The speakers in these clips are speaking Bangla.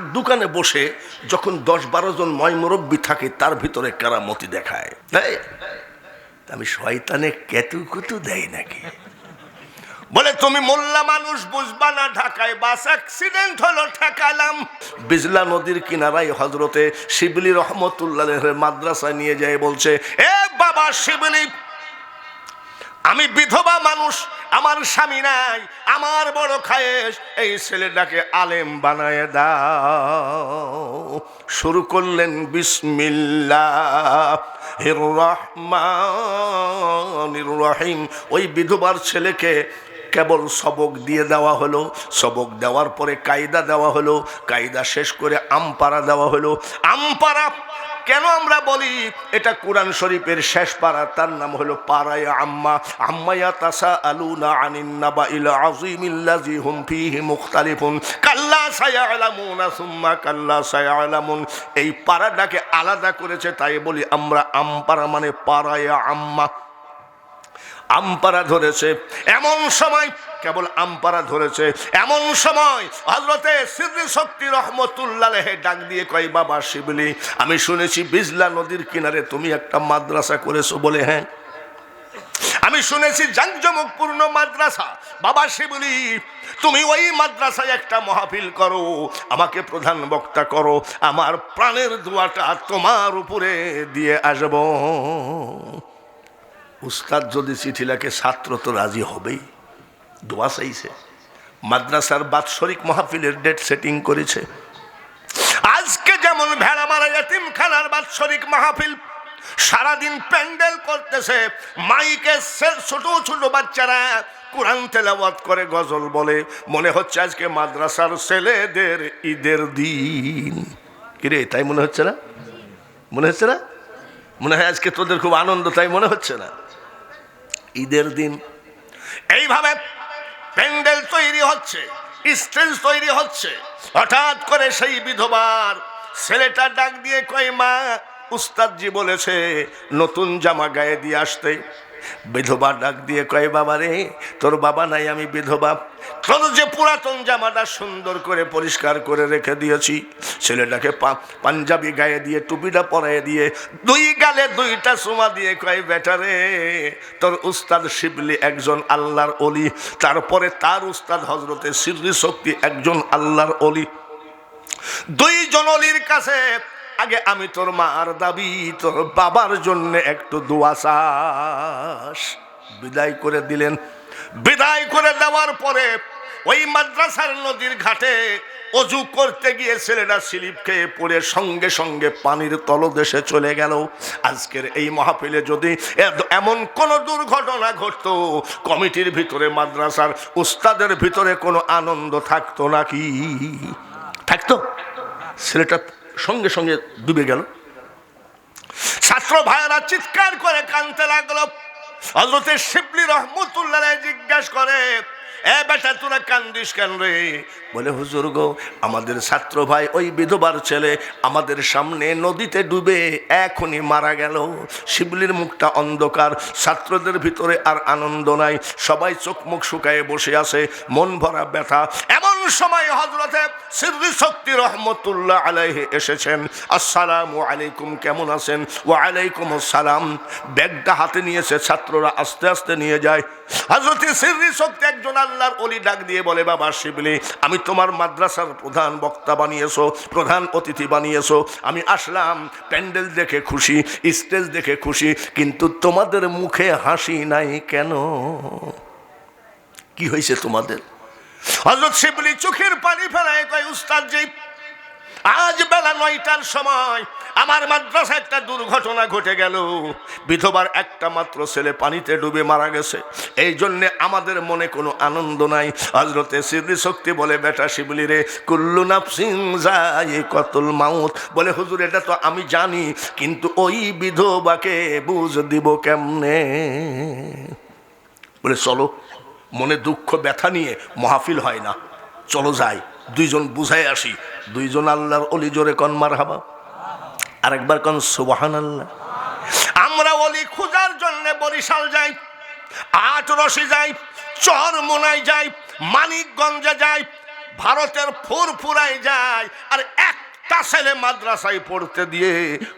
চার দোকানে বসে যখন দশ বারো জন ময় মুরব্বী থাকে, তার ভিতরে কেরামতি দেখায়। তাই আমি শয়তানে কেতু কুতু দেয় নাকি? বলে, তুমি মোল্লা মানুষ, বুঝবা না, ঢাকায় বাস অ্যাক্সিডেন্ট হলো, ঠেকালাম। বিজলা নদীর কিনারায় হজরতে শিবলি রহমতুল্লাহ মাদ্রাসায় নিয়ে যায়, বলছে, এ বাবা শিবলি, আমি বিধবা মানুষ আমার স্বামী নাই, আমার বড় খায়েশ, এই ছেলেটাকে আলেম বানায় দাও। শুরু করলেন বিসমিল্লাহ রহমান রহিম। ওই বিধবার ছেলেকে কেবল সবক দিয়ে দেওয়া হলো। সবক দেওয়ার পরে কায়দা দেওয়া হলো। কায়দা শেষ করে আমপাড়া দেওয়া হলো। আমপাড়া কেন আমরা বলি এটা কোরআন শরীফের শেষ পাড়া তার নাম হলো আম্মা। আম্মায়া তাসা ফিহি মুখতালিফুন। কাল্লা সুম্মা কাল্লা সায়ালামুন। এই পাড়াটাকে আলাদা করেছে, তাই বলি আমরা আমপাড়া মানে পাড়ায় আম্মা। আমপারা ধরেছে। এমন সময়, কেবল আমপারা ধরেছে। এমন সময় হজরতে সিদ্ধি শক্তি রহমতুল্লাহ ডাক দিয়ে কয়, বাবা শিবলি, আমি শুনেছি বিজলা নদীর কিনারে তুমি একটা মাদ্রাসা করেছ বলে হ্যাঁ? আমি শুনেছি জাঁকজমকপূর্ণ মাদ্রাসা। বাবা শিবলি, তুমি ওই মাদ্রাসায় একটা মহাফিল করো। আমাকে প্রধান বক্তা করো। আমার প্রাণের দোয়াটা তোমার উপরে দিয়ে আসব। উস্তাদ যদি চিঠি লেখে, ছাত্র তো রাজি হবেই। দোয়া চাইছে। মাদ্রাসার বাৎসরিক মাহফিলের ডেট সেটিং করেছে। আজকে যেমন ভেড়া মারা এতিম খানার বাৎসরিক মাহফিল, সারাদিন প্যান্ডেল করতেছে, মাইকে ছোট ছোট বাচ্চারা কোরআন তেলাওয়াত করে গজল বলে। মনে হচ্ছে আজকে মাদ্রাসার ছেলেদের ঈদের দিন। কিরে, তাই মনে হচ্ছে না? মনে হচ্ছে না? মনে হয় আজকে তোদের খুব আনন্দ, তাই মনে হচ্ছে না? ঈদের দিন। এইভাবে প্যান্ডেল তৈরি হচ্ছে, স্টেজ তৈরি হচ্ছে। হঠাৎ করে সেই বিধবার ছেলেটা ডাক দিয়ে কয়, মা, উস্তাদজি বলেছে নতুন জামা গায়ে দিয়ে আসতে। বিধবা ডাক দিয়ে কয়, বাবা রে, তোর বাবা নাই, আমি বিধবা। তোর যে পুরাতন জামাটা সুন্দর করে পরিষ্কার করে রেখে দিয়েছি। ছেলেটাকে পাঞ্জাবি গায়ে দিয়ে, টুপিটা পরাই দিয়ে, দুই গালে দুইটা সোমা দিয়ে কয় বেটারে তোর উস্তাদ শিবলি একজন আল্লাহর অলি তারপরে তার উস্তাদ হজরতে সিদ্ধি শক্তি একজন আল্লাহর অলি দুইজন অলির কাছে আগে আমি তোর মার দাবি, তোর বাবার জন্য একটু দোয়া চাস। বিদায় করে দিলেন। বিদায় করে দেওয়ার পরে ওই মাদ্রাসার নদীর ঘাটে অজু করতে গিয়ে ছেলেরা স্লিপ খেয়ে পড়ে সঙ্গে সঙ্গে পানির তলদেশে চলে গেল। আজকের এই মাহফিলে যদি এমন কোনো দুর্ঘটনা ঘটত, কমিটির ভিতরে, মাদ্রাসার উস্তাদের ভিতরে কোনো আনন্দ থাকতো নাকি? থাকতো? ছেলেটা সঙ্গে সঙ্গে ডুবে গেল। ছাত্র ভাইয়েরা চিৎকার করে কানতে লাগল। হজরতের শিবলি রহমতুল্লাহ জিজ্ঞাসা করে এ বেটা, তোরা কান্দিস কেন রে? বলে, হুজুর গো, আমাদের ছাত্র ভাই, ওই বিধবার ছেলে আমাদের সামনে নদীতে ডুবে এখনই মারা গেল। শিবলির মুখটা অন্ধকার, ছাত্রদের ভিতরে আর আনন্দ নাই। সবাই চোখ মুখ শুকায়ে বসে আছে, মন ভরা ব্যথা। এমন সময় হজরতে সিদ্ধি শক্তি রহমতুল্লাহ আলাইহে এসেছেন। আসসালামু আলাইকুম, কেমন আছেন? ও আলাইকুম আসসালাম। ব্যাগটা হাতে নিয়েছে, ছাত্ররা আস্তে আস্তে নিয়ে যায়। হজরতে সিদ্ধি শক্তি একজন আল্লাহর অলি ডাক দিয়ে বলে, বাবা শিবলি, আমি তোমার মাদ্রাসার প্রধান বক্তা বানিয়েছো, প্রধান অতিথি বানিয়েছো। আমি আসলাম, প্যান্ডেল দেখে খুশি, স্টেজ দেখে খুশি, কিন্তু তোমাদের মুখে হাসি নাই কেন? কি হয়েছে তোমাদের? হজরত শিবলি চোখের পানি ফেলায় কয়, উস্তাদ আজ বেলা নয়টার সময় আমার মাদ্রাসা একটা দুর্ঘটনা ঘটে গেল। বিধবার একটা মাত্র ছেলে পানিতে ডুবে মারা গেছে। এই জন্যে আমাদের মনে কোনো আনন্দ নাই। হজরতে সিদ্ধি শক্তি বলে, বেটা শিবলি রে, কুল্লু নাফসিং যায় কতল মাউত। বলে, হুজুর, এটা তো আমি জানি, কিন্তু ওই বিধবাকে বুঝ দিব কেমনে? বলে, চলো, মনে দুঃখ, ব্যথা নিয়ে মহাফিল হয় না। চলো যাই, দুইজন বুঝাই আসি। দুইজন আল্লাহর অলি জোরে কন মার হাবা আরেকবার কন সুবাহান আল্লাহ আমরা অলি খোঁজার জন্য বরিশাল যাই আট রসি যাই চর মোনায় যাই, মানিকগঞ্জে যাই, ভারতের ফুরফুরাই যায় আর একটা ছেলে মাদ্রাসায় পড়তে দিয়ে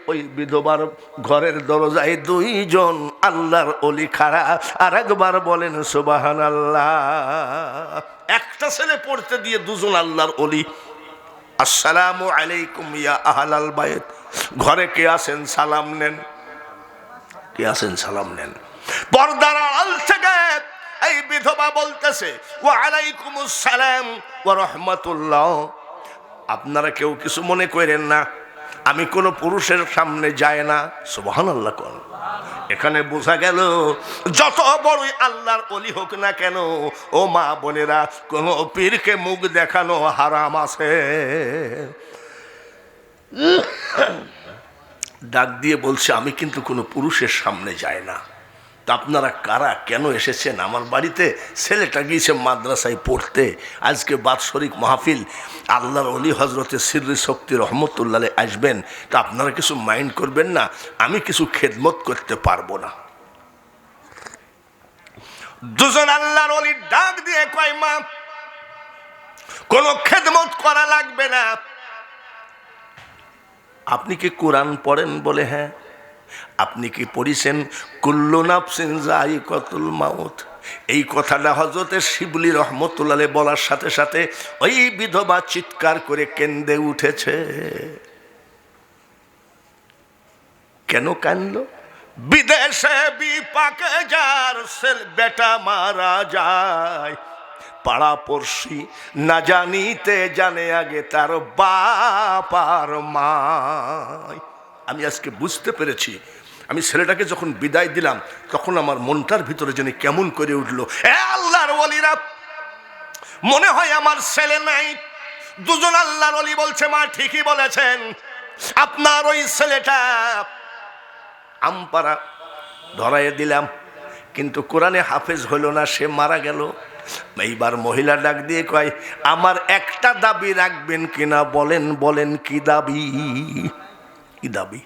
ওই বিধবার ঘরের দরজায় দুইজন আল্লাহর অলি খাড়া আর একবার বলেন সুবাহান আল্লাহ একটা ছেলে পড়তে দিয়ে দুজন আল্লাহর অলি আসসালামু আলাইকুম ইয়া আহলাল বাইত। ঘরে কে আছেন সালাম নেন? কে আছেন সালাম নেন? পর্দার আল থেকে এই বিধবা বলতেছে ও আলাইকুম সালাম ও রহমতুল্লাহ। আপনারা কেউ কিছু মনে করেন না, আমি কোনো পুরুষের সামনে যাই না সুবহান আল্লাহ কন। এখানে বোঝা গেল, যত বড়ই আল্লাহর অলি হোক না কেন, ও মা বোনেরা, কোন পীরকে মুখ দেখানো হারাম আছে। ডাক দিয়ে বলছে, আমি কিন্তু কোনো পুরুষের সামনে যাই না। তা আপনারা কারা? কেন এসেছেন? আমার বাড়িতে ছেলেটা গিয়েছে মাদ্রাসায় পড়তে। আজকে বাৎসরিক মাহফিল। আল্লাহর অলি হজরতে সিররি শক্তি রহমতুল্লাহ আসবেন। তা আপনারা কিছু মাইন্ড করবেন না? আমি কিছু খেদমত করতে পারব না। দুজন আল্লাহর অলির ডাক দিয়ে কয়, মা, কোনো খেদমত করা লাগবে না। আপনি কি কোরআন পড়েন বলে হ্যাঁ? আপনি কি পড়িছেন, কুল্লু যাই কতুল মাউত? এই কথাটা হজরতের শিবলি রহমতুল্লাহ বলার সাথে সাথে ওই বিধবা চিৎকার করে কেন্দে উঠেছে। কেন কানলো? বিদেশে বিপাকে যার সেল বেটা মারা যায়। পাড়া পড়শি না জানিতে জানে আগে তার বাপার মা আমি আজকে বুঝতে পেরেছি। আমি ছেলেটাকে যখন বিদায় দিলাম, তখন আমার মনটার ভিতরে যেন কেমন করে উঠল। আল্লাহর ওলিরা, মনে হয় আমার ছেলে নাই। দুজন আল্লাহর অলি বলছে, মা, ঠিকই বলেছেন। আপনার ওই ছেলেটা। আমপাড়া ধরাইয়ে দিলাম। কিন্তু কোরআনে হাফেজ হইল না, সে মারা গেল। এইবার মহিলা ডাক দিয়ে কয়, আমার একটা দাবি রাখবেন কিনা? বলেন বলেন, কি দাবি? কি দাবি?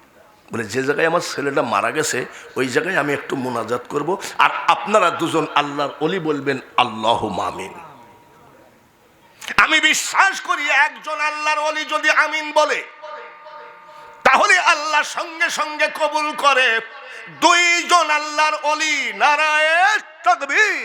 বলে, যে জায়গায় আমার ছেলেটা মারা গেছে, ওই জায়গায় আমি একটু মোনাজাত করব আর আপনারা দুজন আল্লাহর অলি বলবেন আল্লাহ মামিন আমি বিশ্বাস করি একজন আল্লাহর অলি যদি আমিন বলে, তাহলে আল্লাহ সঙ্গে সঙ্গে কবুল করে। দুইজন আল্লাহর অলি নারায়ণ তকবীর।